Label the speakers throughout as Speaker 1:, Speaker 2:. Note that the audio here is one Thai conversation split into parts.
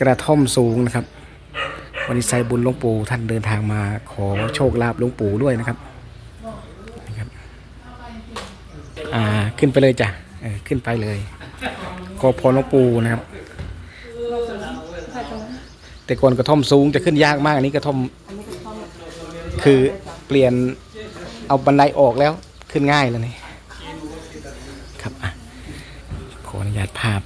Speaker 1: กระท่อมสูงนะครับ วันนี้ใส่บุญหลวงปู่ท่านเดินทางมาขอโชคลาภหลวงปู่ด้วยนะครับนะครับ อ่าขึ้นไปเลยจ้ะเออขึ้นไปเลย ขอพรหลวงปู่นะครับ แต่ก่อนกระท่อมสูงจะขึ้นยากมากอันนี้กระท่อม คือเปลี่ยนเอาบันไดออกแล้วขึ้นง่ายแล้วนี่ครับอะขออนุญาตภาพ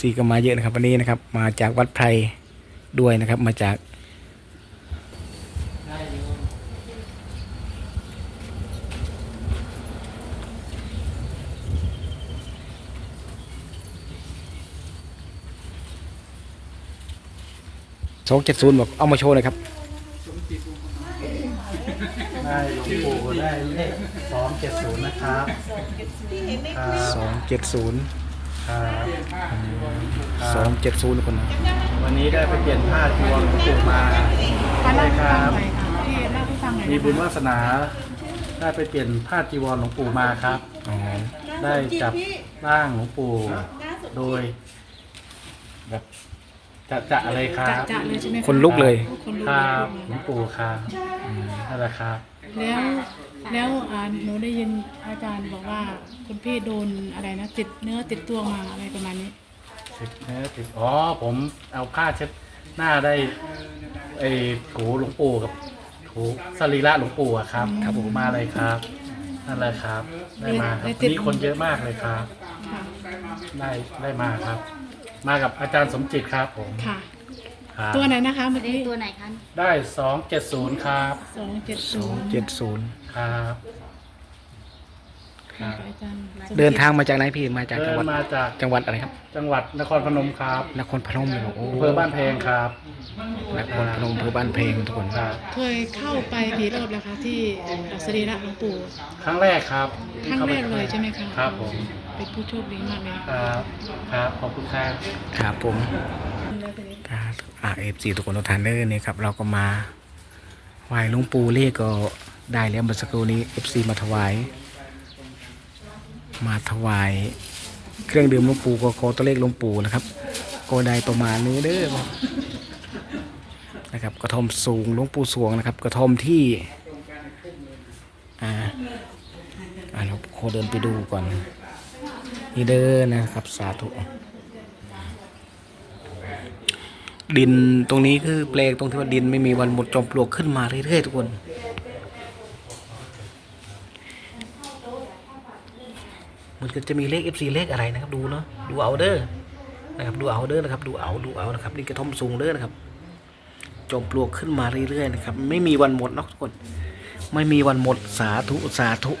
Speaker 1: ซีก็มาเยอะนะครับวันนี้นะครับ มาจากวัดไพรด้วยนะครับ มาจาก สองเจ็ดศูนย์บอกเอามาโชว์หน่อยครับ
Speaker 2: ได้หลวงปู่ได้เลขสองเจ็ดศูนย์นะครับครับ
Speaker 1: สองเจ็ดศูนย์
Speaker 2: ครับ
Speaker 1: สองเจ็ดศูนย์คนนะ
Speaker 2: วันนี้ได้ไปเปลี่ยนผ้าจีวรหลวงปู่มา
Speaker 3: มาเล่า
Speaker 2: ได้
Speaker 3: ให้
Speaker 2: ค
Speaker 3: ฟั
Speaker 2: รั
Speaker 3: ง
Speaker 2: บ
Speaker 3: หน่อยค่ะพี่เล่าให้ฟังหน่อย
Speaker 2: มี
Speaker 3: นะคะ
Speaker 2: บุญวาสนาได้ไปเปลี่ยนผ้าจีวรหลวงปู่มาครับ
Speaker 1: อ๋อ
Speaker 2: ได้จับร่างหลวงปู่โดยแบบ จะจะอะไรครั
Speaker 3: จะ
Speaker 2: บ
Speaker 3: จะเลยใช่ไหมะ
Speaker 1: คนลุกเลย
Speaker 3: คนลุก
Speaker 2: ค
Speaker 3: เลย
Speaker 2: รับหล
Speaker 3: พู
Speaker 2: ว
Speaker 3: ด
Speaker 2: งปู่ครับนั่นแหละครับ
Speaker 3: มาแล้วแล้วอ่าหนูได้ยินอาจารย์บอกว่าคุณพี่โดนอะไรนะติดเนื้อติดตัวมาอะไรประมาณนี้
Speaker 2: ติดเนื้อติดอ๋อผมเอาผ้าเช็ดหน้าได้ไอ้ถูหลวงปู่กับถูสรีระหลวงปู่อะครับครับผมมาเลยครับนั่นแหละครับ ได้มาครับวันนี่คนเยอะมากเลยครับ
Speaker 3: ค่ะ
Speaker 2: ได้ได้มาครับ มากับอาจารย์สมจิตครับผม
Speaker 3: ค่ะ
Speaker 2: ครับ
Speaker 3: ตัวไหนนะคะเมื่อ
Speaker 4: เล
Speaker 3: กี้
Speaker 4: ขตัวไหนคะ
Speaker 2: ได้สองเจ็ดศูนย์ครับ
Speaker 3: สองเจ็ด
Speaker 1: ส
Speaker 3: ศู
Speaker 1: อง
Speaker 3: นย์
Speaker 1: เจ็ดศูนย์
Speaker 2: ครับครับ
Speaker 3: อาจารย์สมจิต
Speaker 1: เดินทางมาจากไหนพี่มาจาก
Speaker 2: เดิ
Speaker 1: จัง
Speaker 2: น
Speaker 1: หวัด
Speaker 2: มาจาก
Speaker 1: จังหวัดอะไรครับ
Speaker 2: จังหวัดนครพนมครับ
Speaker 1: นครพนมเลยเหรอโอ้
Speaker 2: อำเภอบ้านแพงครับ
Speaker 1: นครพนมอำเภอบ้านเพลงทุกคน
Speaker 2: ครับ
Speaker 3: เคยเข้าไปกี่รอบแล้วคะที่สรีระหลวงปู่
Speaker 2: ครั้งแรกครับ
Speaker 3: ครั้งแรกเลยใช่ไหมคะ
Speaker 2: ครับผม
Speaker 3: เป็นผู้โชคดีมากเลย
Speaker 2: ครับครับขอบคุณครับ
Speaker 1: ครับผม
Speaker 3: แล้วทีนี้
Speaker 1: ครับอ่าเอฟซีทุกคนทุกท่านเด้อเนี่ยครับเราก็มาไหว้หลวงปู่เลขก็ได้แล้วเมื่อสักครู่นี้เอฟซีมาถวาย มาถวาย เครื่องดื่มหลวงปู่ก็ขอตัวเลขหลวงปู่นะครับก็ได้ประมาณนี้เด้อนะครับกระท่อมสูงหลวงปู่สวงนะครับ กระท่อมที่อ่าอ่าเราขอเดินไปดูก่อน นี่เด้อนะครับ สาธุดินตรงนี้คือแปลกตรงที่ว่าดินไม่มีวันหมดจอมปลวกขึ้นมาเรื่อยๆทุกคน มันก็จะมีเลข FC เลขอะไรนะครับ ดูเนาะดูเอาเด้อนะครับดูเอาเด้อนะครับ ดูเอาดูเอานะครับนี่กระท่อมสูงเด้อนะครับ จอมปลวกขึ้นมาเรื่อยๆนะครับ ไม่มีวันหมดนะทุกคน ไม่มีวันหมดสาธุสาธุ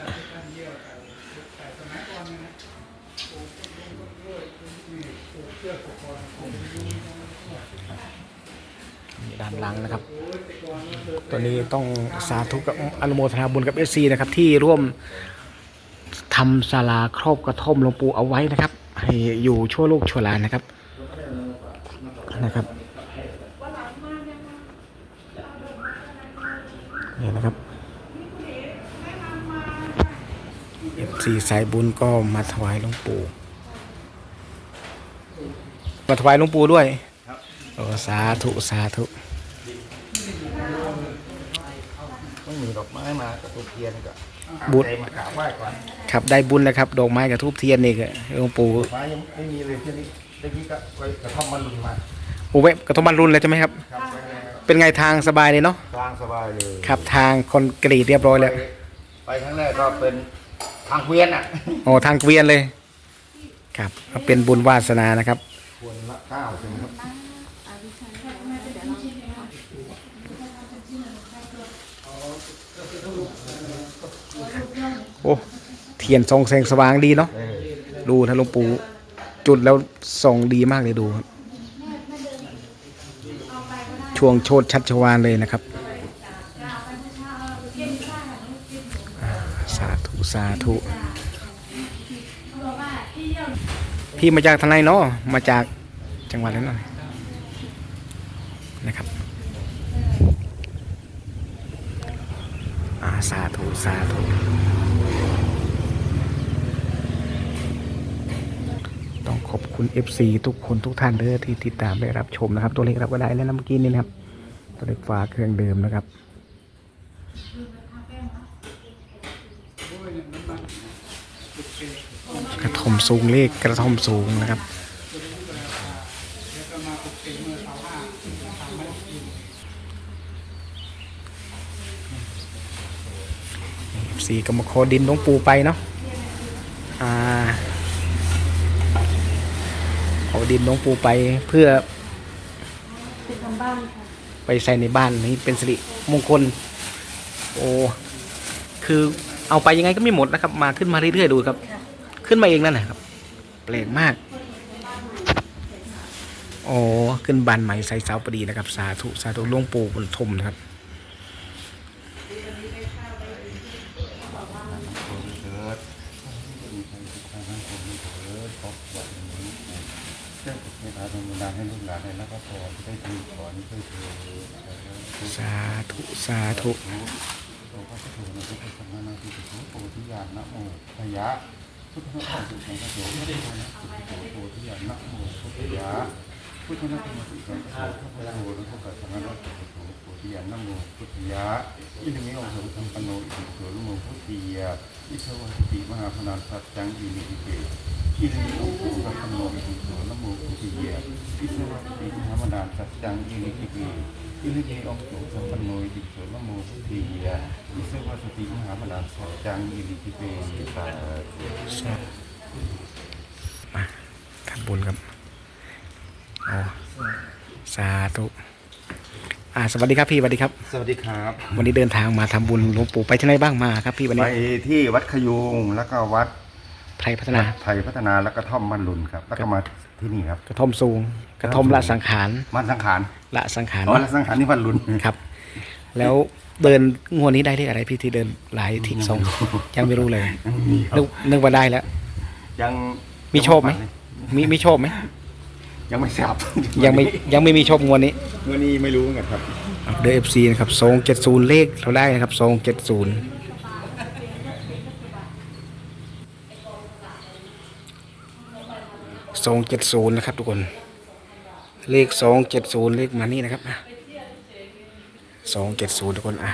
Speaker 1: นี่ด้าน หลังนะครับ ตอนนี้ต้องสาธุกับอนุโมทนาบุญกับเอซีนะครับ ที่ร่วมทำศาลาครอบกระท่อมหลวงปู่เอาไว้นะครับ ให้อยู่ชั่วโลกชั่วหลานนะครับนะครับนี่นะครับเอฟซีสายบุญก็มาถวายหลวงปู่มาถวายหลวงปู่ด้วยโอ้สาธุ สาธุ
Speaker 5: ต้อง มีดอกไม้มากระตุกเทียนก็
Speaker 1: บุญ
Speaker 5: ใจมากราบไหว้ก่อน
Speaker 1: ครับได้บุญแล้วครับดอกไม้กับทูบเทียนนี่ก็หลวงปู่
Speaker 5: ไม้ยังไม่มีเลยที่นี้เมื่อกี้ก็ไปกระท่อมมันลุนมา
Speaker 1: โอ้เวะกระทบบันรุนเลยใช่ไหมครับ
Speaker 5: ครับไปแล้ว
Speaker 1: เป็นไงทางสบายเลยเนาะ
Speaker 5: ทางสบายเลย
Speaker 1: ครับทางคอนกรีตเรียบร้อยแล้ว
Speaker 5: ไปไปครั้งแรกก็เป็นทางเกวียนอะ
Speaker 1: โอ้ทางเกวียนเลย ครับก็เป็นบุญวาสนานะครับ
Speaker 5: ควรละเก้าถึงครับ
Speaker 1: โอ้เทียนทรงแสงสว่างดีเนาะดูนะหลวงปู่จุดแล้วส่งดีมากเลยดูครับช่วงโชดชัดชวานเลยนะครับ สาธุ สาธุ พี่มาจากทางไหนเนาะมาจากจังหวัดนั้นหน่อยนะครับอาสาธุ สาธุ ต้องขอบ คุณ FC ทุกคนทุกท่านเลยที่ติดตามได้รับชมนะครับ ตัวเลขรับก็ได้แล้วนะเมื่อกี้นี้นะครับ ตัวเลขฟ้าเครื่องเดิมนะครับกระทอมสูงเลขกระทอมสูงนะครับ FC ก็มาขอดินหลวงปู่ไปเนาะอ่า เอาดินหลวงปู่ไปเพื่อไปใส่ในบ้านนี้เป็นสิริมงคล โอ้คือเอาไปยังไงก็ไม่หมดนะครับ มาขึ้นมาเรื่อยๆดูครับ ขึ้นมาเองนั่นแหละครับแปลกมาก โอ้ขึ้นบานใหม่ใส่เสาพอดีนะครับ สาธุสาธุหลวงปู่บุญทมนะครับ
Speaker 5: ให้พาดวงวิญญาณให้ลูกหลานได้รับพรได้ทีขอนี้ด้วยเถิด
Speaker 1: สาธุสาธุ
Speaker 5: โตพระพุทธนะพุทธสัมมานาทิฏฐิโพธิญาณนะโมพยะพุทธนะสุขังพระโสพุทธนะสุขิโพธิญาณนะโมพุทธยะพุทธนะธรรมสุขังพระโสพระโสนะพุทธสัมมานาทิฏฐิโพธิญาณนะโมพุทธยะอิทมิองค์สุขังปโนอิติโสนะโมพุทธิยะอิทธวัสติมหาพนันสัจจังอิมิติเก อิริโอโหสัพพโนอิติโสนะโมพุทธิเยอิสวัสติมหามดาสัจจังอิริกิเกอิริเกองโสสัพพโนอิติโสนะโมพุทธิเยอิสวัสติมหามดานสัจจังอิริกิเกสาธุ
Speaker 1: สาธุมาทำบุญครับโอ้สาธุอ่าสวัสดีครับพี่สวัสดีครับ
Speaker 5: สวัสดีครับ
Speaker 1: วันนี้เดินทางมาทำบุญหลวงปู่ไปที่ไหนบ้างมาครับพี่วันนี้
Speaker 5: ไปที่วัดขยุงแล้วก็วัด
Speaker 1: ไพรพัฒนา
Speaker 5: ไทยพัฒนาแล้วก็ท่อมมันลุนครับ แล้วก็มาที่นี่ครับ
Speaker 1: กระท่อมสูง กระท่อมละสังขาร
Speaker 5: มันสังขาร
Speaker 1: ละสังขาร
Speaker 5: อ๋อละสังขารนี่มันลุน
Speaker 1: ครับ แล้วเดินงวดนี้ได้เลขอะไรพี่ที่เดินหลายที่สองยังไม่รู้เลยนึกนึกว่าได้แล้ว
Speaker 5: ยัง
Speaker 1: มีโชคไหมมีมีโชคไหม
Speaker 5: ยังไม่ทราบ
Speaker 1: ยังไม่ยังไม่มีโชคงวดนี้
Speaker 5: วันนี้ไม่รู้เหมือนกันครับ
Speaker 1: เดอเอฟซีนะครับสองเจ็ดศูนย์เลขเราได้นะครับสองเจ็ดศูนย์ สองเจ็ดศูนย์นะครับ ทุกคน เลขสองเจ็ดศูนย์เลขมานี่นะครับสองเจ็ดศูนย์ทุกคนอะ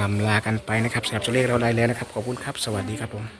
Speaker 1: ลำลากันไปนะครับสำหรับตัวเลขเราได้แล้วนะครับ ขอบคุณครับ สวัสดีครับผม